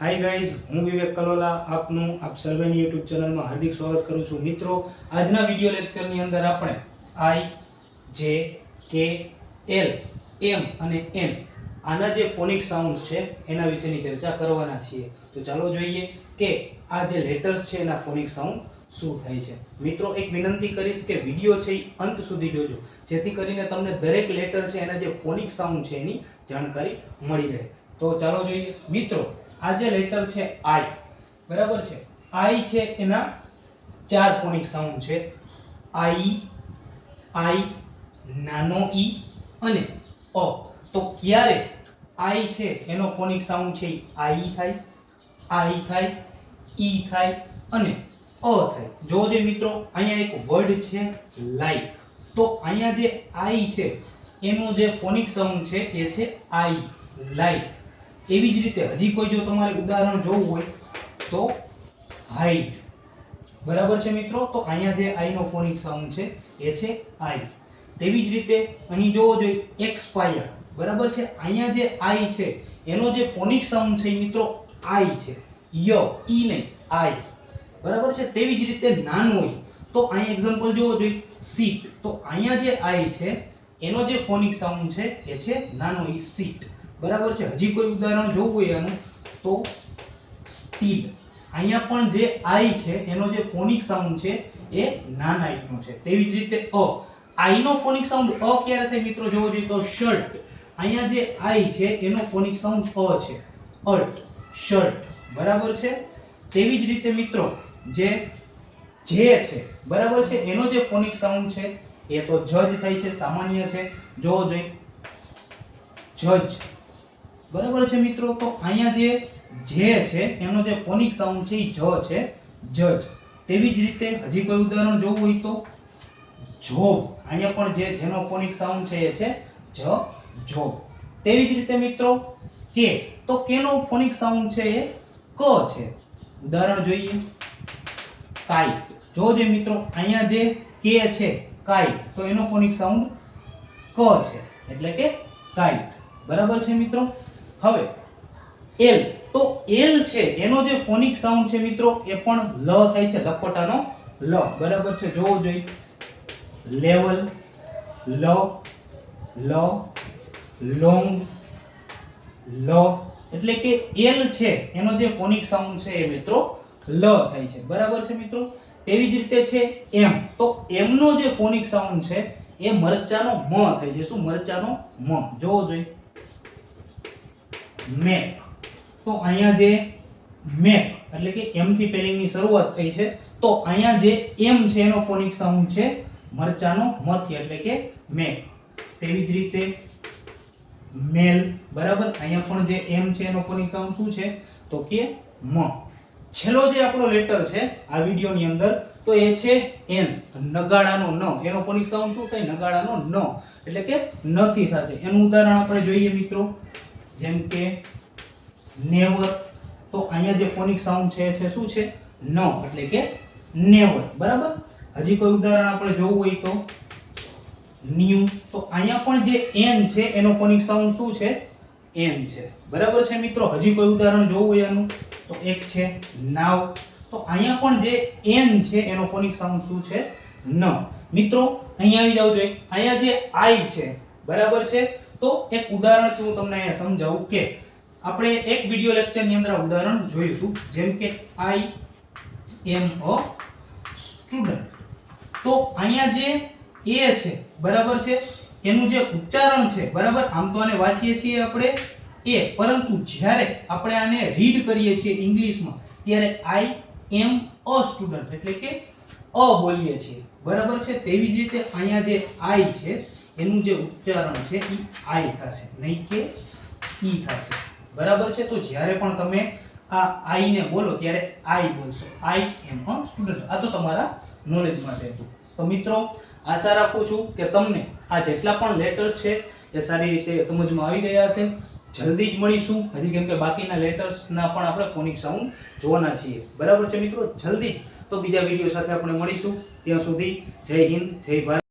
Hi guys હું વિવેક કલોલા, આપનું, આપ સર્વેની યુટ્યુબ ચેનલમાં હાર્દિક સ્વાગત કરું છું. મિત્રો, આજના વીડિયો લેક્ચરની અંદર આપણે આઈ જે કે એલ એમ અને એન આના જે ફોનિક સાઉન્ડ્સ છે, એના વિશેની ચર્ચા કરવાના છીએ. તો ચાલો જોઈએ કે આ જે લેટર્સ છે, એના ફોનિક સાઉન્ડ શું થાય છે. મિત્રો, એક વિનંતી કરીશ કે વીડિયો છે એ અંત સુધી જોજો, જેથી કરીને તમને દરેક લેટર છે, એના જે ફોનિક સાઉન્ડ છે, એની જાણકારી મળી રહે. તો ચાલો જોઈએ. મિત્રો આ જે લેટર છે આઈ બરાબર છે? આઈ છે એના ચાર ફોનિક સાઉન્ડ છે. આઈ આઈ નાનો ઈ અને અ તો ક્યારે આઈ છે એનો ફોનિક સાઉન્ડ છે આઈ થાય આઈ થાય ઈ થાય અને અ થાય. જો જે મિત્રો, અહીંયા એક વર્ડ છે લાઈક તો અહીંયા જે આઈ છે એનો જે ફોનિક સાઉન્ડ છે એ છે આઈ લાઈક એવી જ રીતે હજી કોઈ જો તમારે ઉદાહરણ જોવું હોય તો હાઈટ બરાબર છે મિત્રો? તો અહીંયા જે આઈનો ફોનિક સાઉન્ડ છે, એ છે આઈ તેવી જ રીતે અહીં જોવો જોઈએ એક્સપાયર બરાબર છે? અહીંયા જે આઈ છે, એનો જે ફોનિક સાઉન્ડ છે મિત્રો આઈ છે. ય, ઈ નહીં આઈ બરાબર છે? તેવી જ રીતે નાનો તો અહીંયા એક્ઝામ્પલ જોવો જોઈએ સીટ તો અહીંયા જે આઈ છે, એનો જે ફોનિક સાઉન્ડ છે, એ છે નાનો ઈ સીટ બરાબર છે? હજી કોઈ ઉદાહરણ જોવું હોય આનું, તો સ્ટીલ. અહીંયા પણ જે આઈ છે, એનો જે ફોનિક સાઉન્ડ છે, એ નાના આઈનો છે. તેવી જ રીતે અ. આઈનો ફોનિક સાઉન્ડ અ ક્યારે થાય મિત્રો? જોવો જોઈએ તો શર્ટ. અહીંયા જે આઈ છે, એનો ફોનિક સાઉન્ડ અ છે. અર્ટ. શર્ટ. બરાબર છે? તેવી જ રીતે મિત્રો, જે જે છે, બરાબર છે? એનો જે ફોનિક સાઉન્ડ છે, એ તો જજ થાય છે, સામાન્ય છે. જોવો જોઈએ. જજ બરાબર છે મિત્રો? તો અહીંયા જે જે છે, એનો જે ફોનિક સાઉન્ડ છે એ જ છે જજ તેવી જ રીતે હજી કોઈ ઉદાહરણ જોવું હોય તો જોબ અહીંયા પણ જે, જેનો ફોનિક સાઉન્ડ છે, એ છે, જ જોબ તેવી જ રીતે મિત્રો, કે, તો કેનો ફોનિક સાઉન્ડ છે, એ ક છે. ઉદાહરણ જોઈએ. કાઈટ જોજો મિત્રો, અહીંયા જે કે છે કાઈટ તો એનો ફોનિક સાઉન્ડ ક છે. એટલે કે કાઈટ બરાબર છે મિત્રો? હવે એલ તો એલ છે, એનો જે ફોનિક સાઉન્ડ છે મિત્રો, એ પણ લ થાય છે, લખોટાનો લ. બરાબર છે? જોવો જોઈએ. લેવલ લ લ લોંગ લ. એટલે કે એલ છે, એનો જે ફોનિક સાઉન્ડ છે એ મિત્રો, લ થાય છે. બરાબર છે મિત્રો? તેવી જ રીતે છે એમ તો એમનો જે ફોનિક સાઉન્ડ છે, એ મરચાનો મ થાય છે. શું મરચાનો મ? જોવો જોઈએ. મેક. તો અહીંયા જે મેક, એટલે કે એમ થી પેલિંગની શરૂઆત થઈ છે. તો અહીંયા જે એમ છે એનો ફોનિક સાઉન્ડ છે મરચાનો મથી, એટલે કે મેક. તેવી જ રીતે મેલ, બરાબર? અહીંયા પણ જે એમ છે એનો ફોનિક સાઉન્ડ શું છે? તો કે મ. છેલ્લો જે આપણો લેટર છે આ વિડિયોની અંદર, તો એ છે એન નગાડાનો ન. એનો ફોનિક સાઉન્ડ શું થાય? નગાડાનો ન. એટલે કે નથી થશે. એનું ઉદાહરણ આપણે જોઈએ મિત્રો. જેમ કે નેવર. તો અહીંયા જે ફોનિક સાઉન્ડ છે છે શું છે? ન, એટલે કે નેવર. બરાબર? હજી કોઈ ઉદાહરણ આપણે જોવું હોય તો ન્યુ. તો અહીંયા પણ જે એન છે, એનો ફોનિક સાઉન્ડ શું છે? એન છે. બરાબર છે મિત્રો? હજી કોઈ ઉદાહરણ જોવું હોય એનું તો એક છે નાવ. તો અહીંયા પણ જે એન છે, એનો ફોનિક સાઉન્ડ શું છે? ન. મિત્રો, અહીંયા આવી જાવ જોઈએ. અહીંયા જે આઈ છે, બરાબર છે? તો એક ઉદાહરણથી હું તમને અહીંયા સમજાવું કે આપણે એક વિડિયો લેક્ચરની અંદર ઉદાહરણ જોયું હતું, જેમ કે આઈ એમ અ સ્ટુડન્ટ તો અહીંયા જે એ છે, બરાબર છે? એનું જે ઉચ્ચારણ છે, બરાબર? આમ તો આને વાંચીએ છીએ આપણે એ પરંતુ જ્યારે આપણે આને રીડ કરીએ છીએ ઇંગ્લિશમાં, ત્યારે આઈ એમ અ સ્ટુડન્ટ એટલે કે અ બોલીએ છીએ. બરાબર છે? તેવી જ રીતે અહીંયા જે આઈ છે એનું જે ઉચ્ચારણ છે એ આઈ થશે, નહીં કે ઈ થશે. બરાબર છે? તો જ્યારે પણ તમે આ આઈને બોલો, ત્યારે આઈ બોલશો. આઈ એમ અ સ્ટુડન્ટ આ તો તમારા નોલેજ માટે હતું. તો મિત્રો, આશા રાખું છું કે તમને આ જેટલા પણ લેટર્સ છે, એ સારી રીતે સમજમાં આવી ગયા છે જલ્દી જ મળીશું. હજી કેમ કે બાકીના લેટર્સના પણ આપણે ફોનિક સાઉન્ડ જોવાના છીએ. બરાબર છે મિત્રો? જલ્દી તો બીજા વીડિયો સાથે આપણે મળીશું. ત્યાં સુધી જય હિન્દ, જય ભારત.